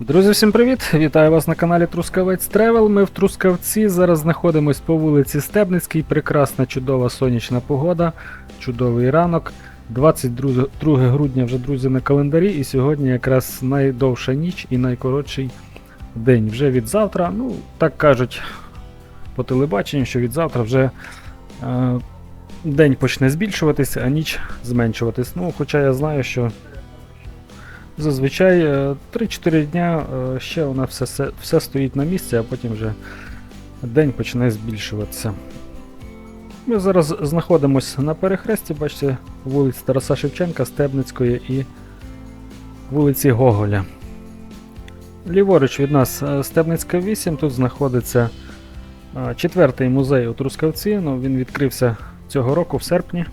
Друзі, всім привіт! Вітаю вас на каналі Трускавець Тревел. Ми в Трускавці. Зараз знаходимось по вулиці Стебницькій. Прекрасна, чудова сонячна погода, чудовий ранок. 22 грудня вже, друзі, на календарі, і сьогодні якраз найдовша ніч і найкоротший день. Вже від завтра, ну, так кажуть по телебаченню, що від завтра вже е, день почне збільшуватися, а ніч зменшуватись. Ну, хоча я знаю, що Зазвичай е, 3-4 дня е, ще вона все, все, стоїть на місці, а потім вже день почне збільшуватися. Ми зараз знаходимося на перехресті, бачите, вулиць Тараса Шевченка, Стебницької і вулиці Гоголя. Ліворуч від нас е, Стебницька 8, тут знаходиться е, четвертий музей у Трускавці. Ну, він відкрився цього року в серпні.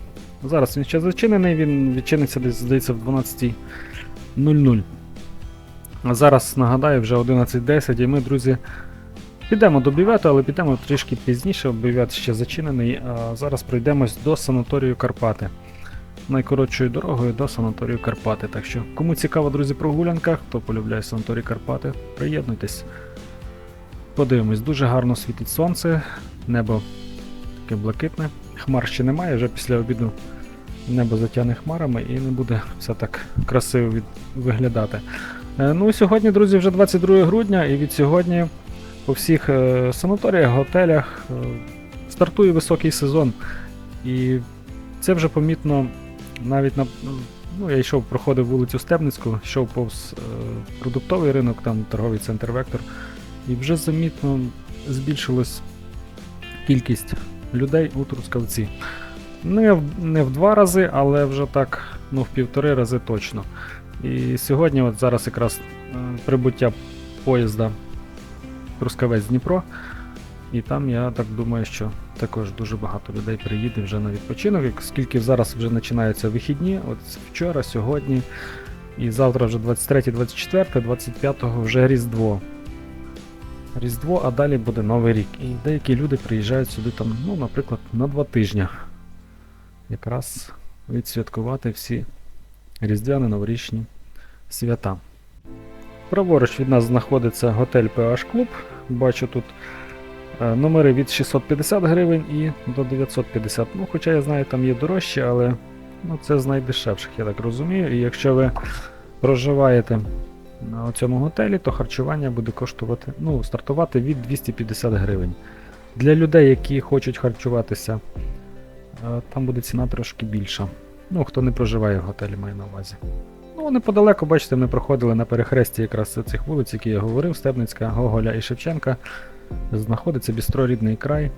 Зараз він ще зачинений, він відчиниться десь, здається, в 12 0-0. А зараз нагадаю вже 11.10 і ми, друзі, підемо до бювету, але підемо трішки пізніше, бювет ще зачинений. А зараз пройдемось до санаторію Карпати. Найкоротшою дорогою до санаторію Карпати. Так що, кому цікаво, друзі, прогулянка, хто полюбляє санаторій Карпати, приєднуйтесь. Подивимось, дуже гарно світить сонце, небо таке блакитне. Хмар ще немає, вже після обіду небо затягне хмарами і не буде все так красиво від... виглядати. Е, Ну, сьогодні, друзі, вже 22 грудня, і від сьогодні по всіх е, санаторіях, готелях е, стартує високий сезон. І це вже помітно навіть на. Ну, я йшов, проходив вулицю Стебницьку, йшов повз продуктовий ринок, там торговий центр Вектор, і вже замітно збільшилась кількість людей у Трускавці. Не в, не в два рази, але вже так, ну, в півтори рази точно. І сьогодні, от зараз якраз е, прибуття поїзда Трускавець Дніпро. І там я так думаю, що також дуже багато людей приїде вже на відпочинок, оскільки зараз вже починаються вихідні, от вчора, сьогодні, і завтра вже 23, 24, 25 вже Різдво. Різдво, а далі буде Новий рік. І деякі люди приїжджають сюди там, ну, наприклад, на два тижні якраз відсвяткувати всі різдвяні новорічні свята. Праворуч від нас знаходиться готель PH Club. Бачу тут е, номери від 650 гривень і до 950. Ну, хоча я знаю, там є дорожчі, але ну, це з найдешевших, я так розумію. І якщо ви проживаєте на цьому готелі, то харчування буде коштувати, ну, стартувати від 250 гривень. Для людей, які хочуть харчуватися Там буде ціна трошки більша. Ну, хто не проживає в готелі, маю на увазі. Ну, неподалеку, бачите, ми проходили на перехресті якраз цих вулиць, які я говорив, Стебницька, Гоголя і Шевченка. Знаходиться бістро рідний край.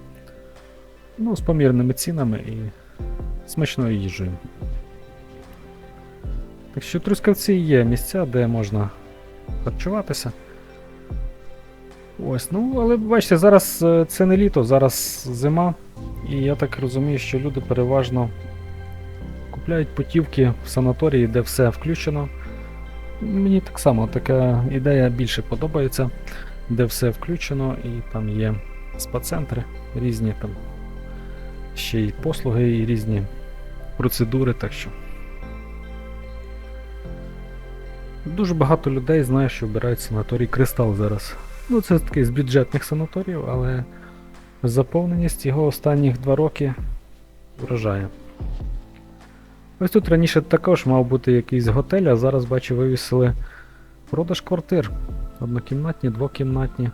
Ну, з помірними цінами і смачною їжею. Так що Трускавці є місця, де можна харчуватися. Ось, ну, але бачите, зараз е, це не літо, зараз зима. І я так розумію, що люди переважно купляють путівки в санаторії, де все включено. Мені так само така ідея більше подобається, де все включено, і там є спа-центри різні там ще й послуги, і різні процедури. так що Дуже багато людей знає, що обирають санаторій Кристал зараз. Ну, це такий з бюджетних санаторіїв, але заповненість його останніх два роки вражає. Ось тут раніше також мав бути якийсь готель, а зараз бачу вивісили продаж квартир. Однокімнатні, двокімнатні.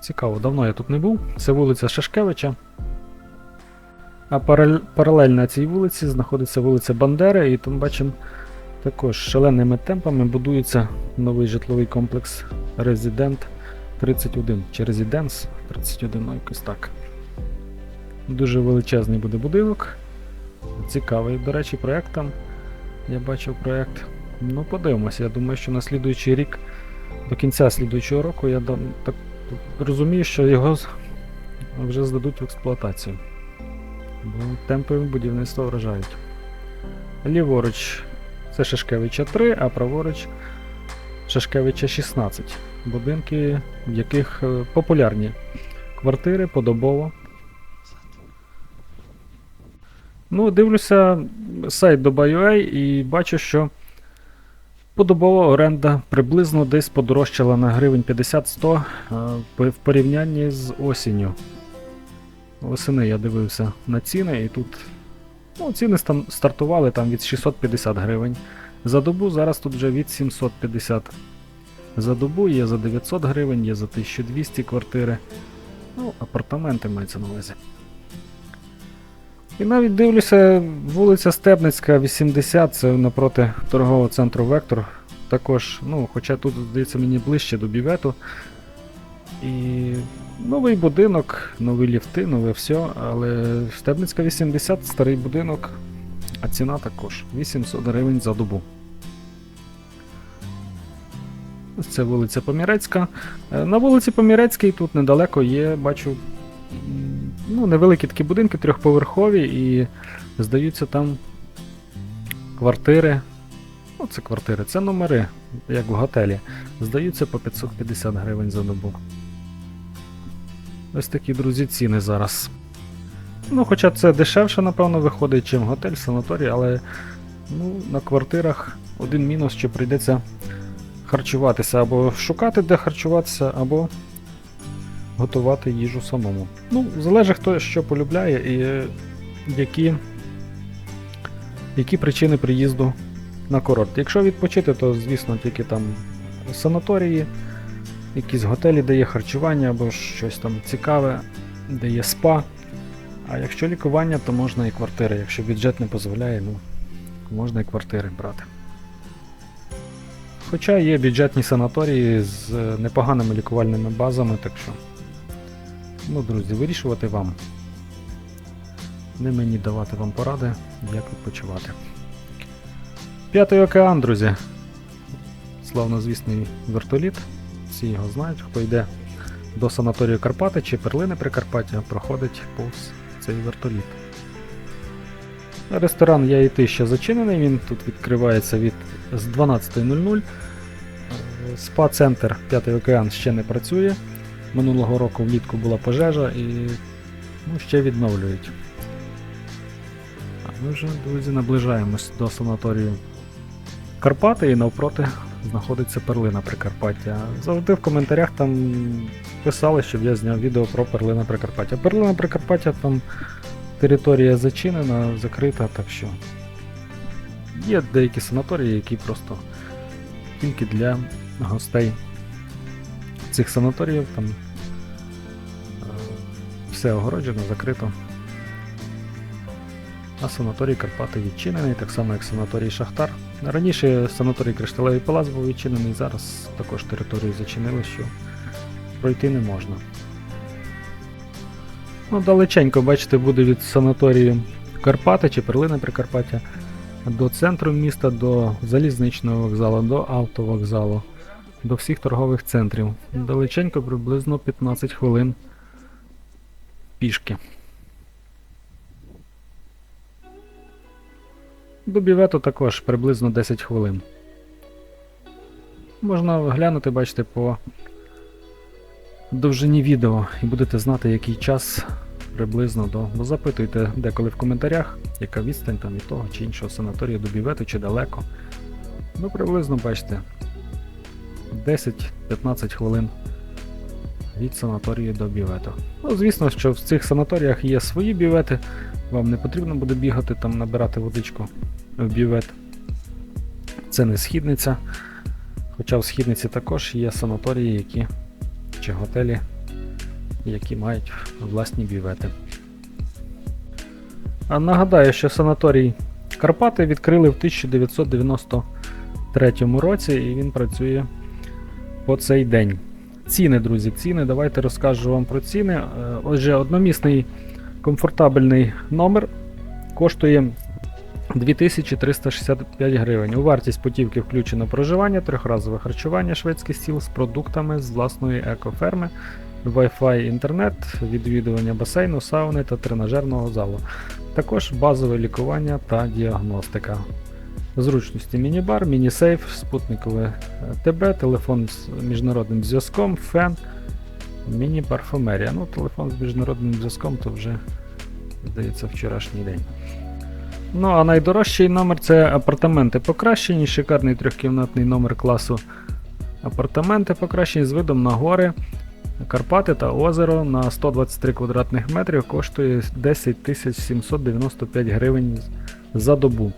Цікаво, давно я тут не був. Це вулиця Шашкевича. А паралельно цій вулиці знаходиться вулиця Бандери, і там бачимо також шаленими темпами будується новий житловий комплекс Резидент 31 чи Residence 31, ну якось так. Дуже величезний буде будинок. Цікавий, до речі, проект там. Я бачив проект. Ну, подивимося. Я думаю, що на слідуючий рік, до кінця слідуючого року, я дам- так розумію, що його вже здадуть в експлуатацію. Бо темпи будівництва вражають. Ліворуч це Шашкевича 3, а праворуч Шашкевича 16. Будинки, в яких е, популярні квартири подобово. Ну, дивлюся сайт Dubai.ua і бачу, що Подобова оренда приблизно десь подорожчала на гривень 50-100 е, в порівнянні з осінню. Восени я дивився на ціни, і тут ну, ціни стартували там від 650 гривень. За добу зараз тут вже від 750 за добу, є за 900 гривень, є за 1200 квартири. Ну, апартаменти мається на увазі. І навіть дивлюся, вулиця Стебницька, 80, це напроти торгового центру Вектор. Також, ну, хоча тут, здається, мені ближче до бівету. І новий будинок, нові ліфти, нове все, але Стебницька 80, старий будинок, а ціна також 800 гривень за добу. Це вулиця Помірецька. Е, На вулиці Помірецькій тут недалеко є, бачу, ну, невеликі такі будинки, трьохповерхові, і здаються там квартири. Ну, це квартири, це номери, як в готелі. Здаються по 550 гривень за добу. Ось такі, друзі, ціни зараз. Ну, хоча це дешевше, напевно, виходить, чим готель, санаторій, але ну, на квартирах один мінус, що прийдеться харчуватися або шукати, де харчуватися, або готувати їжу самому. Ну, залежить хто що полюбляє і е, які, які причини приїзду на курорт. Якщо відпочити, то звісно тільки там санаторії, якісь готелі, де є харчування або щось там цікаве, де є спа. А якщо лікування, то можна і квартири. Якщо бюджет не дозволяє, ну можна і квартири брати. Хоча є бюджетні санаторії з е, непоганими лікувальними базами, так що, ну, друзі, вирішувати вам. Не мені давати вам поради, як відпочивати. П'ятий океан, друзі. Славнозвісний вертоліт. Всі його знають, хто йде до санаторію Карпати чи перлини Прикарпаття, проходить повз цей вертоліт. Ресторан Я і ти ще зачинений, він тут відкривається від з 12.00. Е, Спа-центр П'ятий океан ще не працює. Минулого року влітку була пожежа і ну, ще відновлюють. А ми вже, друзі, наближаємось до санаторію Карпати і навпроти знаходиться перлина Прикарпаття. Завжди в коментарях там писали, щоб я зняв відео про перлина Прикарпаття. Перлина Прикарпаття там територія зачинена, закрита, так що є деякі санаторії, які просто тільки для гостей цих санаторіїв там е, все огороджено, закрито. А санаторій Карпати відчинений, так само як санаторій Шахтар. Раніше санаторій Кришталевий Палац був відчинений, зараз також територію зачинили, що пройти не можна. Ну, далеченько, бачите, буде від санаторію Карпати чи Перлина Прикарпаття до центру міста, до залізничного вокзалу, до автовокзалу, до всіх торгових центрів. Далеченько приблизно 15 хвилин пішки. До бівету також приблизно 10 хвилин. Можна глянути, бачите, по довжині відео і будете знати, який час приблизно до. Бо запитуйте деколи в коментарях, яка відстань там від того чи іншого санаторію до бівету, чи далеко. Ну, приблизно, бачите, 10-15 хвилин від санаторію до бівету. Ну, звісно, що в цих санаторіях є свої бівети, вам не потрібно буде бігати там, набирати водичку в бівет. Це не східниця. Хоча в східниці також є санаторії, які чи готелі, які мають власні бівети. А нагадаю, що санаторій Карпати відкрили в 1993 році і він працює по цей день. Ціни, друзі, ціни. Давайте розкажу вам про ціни. Е, Отже, одномісний комфортабельний номер коштує 2365 гривень. У вартість путівки включено проживання, трьохразове харчування, шведський стіл з продуктами з власної екоферми, Wi-Fi інтернет, відвідування басейну, сауни та тренажерного залу. Також базове лікування та діагностика. Зручності міні-бар, міні-сейф, спутникове ТБ, телефон з міжнародним зв'язком, фен, міні-парфумерія. Ну, телефон з міжнародним зв'язком то вже, здається, вчорашній день. Ну а найдорожчий номер це апартаменти покращені, шикарний трьохкімнатний номер класу апартаменти покращені з видом на гори, Карпати та озеро на 123 квадратних метрів коштує 10 795 гривень за добу.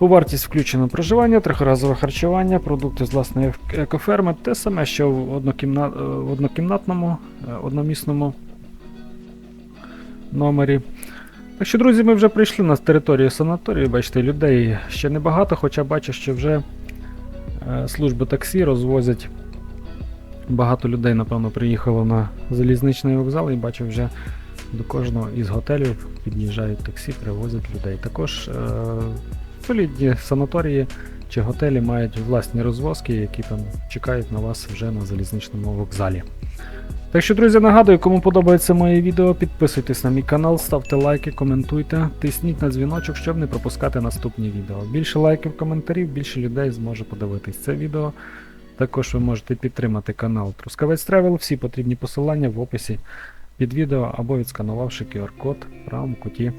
У вартість включено проживання, трьохразове харчування, продукти з власної екоферми, те саме, що в, однокімна... в однокімнатному, е, одномісному номері. Так що, друзі, ми вже прийшли на територію санаторію. Бачите, людей ще небагато, хоча бачу, що вже е, служби таксі розвозять. Багато людей, напевно, приїхало на залізничний вокзал і бачу вже до кожного із готелів під'їжджають таксі, привозять людей. Також е, санаторії чи готелі мають власні розвозки, які там чекають на вас вже на залізничному вокзалі. Так що, друзі, нагадую, кому подобається моє відео, підписуйтесь на мій канал, ставте лайки, коментуйте, тисніть на дзвіночок, щоб не пропускати наступні відео. Більше лайків, коментарів, більше людей зможе подивитись це відео. Також ви можете підтримати канал Трускавець Travel, всі потрібні посилання в описі під відео або відсканувавши QR-код в правому куті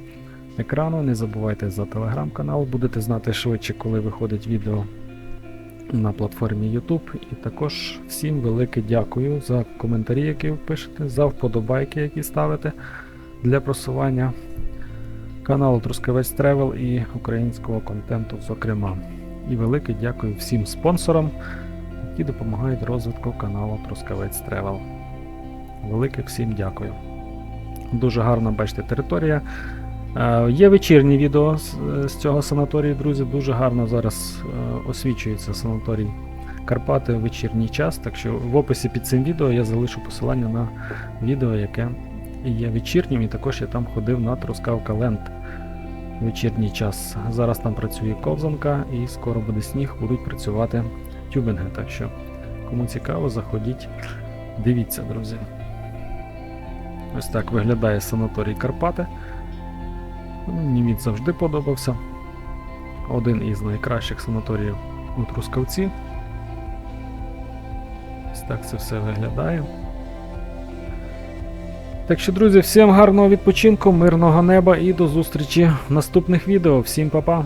екрану. Не забувайте за телеграм-канал, будете знати швидше, коли виходить відео на платформі YouTube. І також всім велике дякую за коментарі, які ви пишете, за вподобайки, які ставите для просування каналу Трускавець Travel і українського контенту, зокрема. І велике дякую всім спонсорам, які допомагають розвитку каналу Трускавець Travel. Велике всім дякую. Дуже гарна, бачите, територія. Е, Є вечірні відео з, з цього санаторію, друзі. Дуже гарно зараз е, освічується санаторій Карпати в вечірній час. Так що в описі під цим відео я залишу посилання на відео, яке є вечірнім, і також я там ходив на Трускавка Ленд в вечірній час. Зараз там працює ковзанка і скоро буде сніг, будуть працювати тюбинги. Так що, кому цікаво, заходіть, дивіться, друзі. Ось так виглядає санаторій Карпати. Мені він завжди подобався. Один із найкращих санаторіїв у Трускавці. Ось так це все виглядає. Так що, друзі, всім гарного відпочинку, мирного неба і до зустрічі в наступних відео. Всім па-па!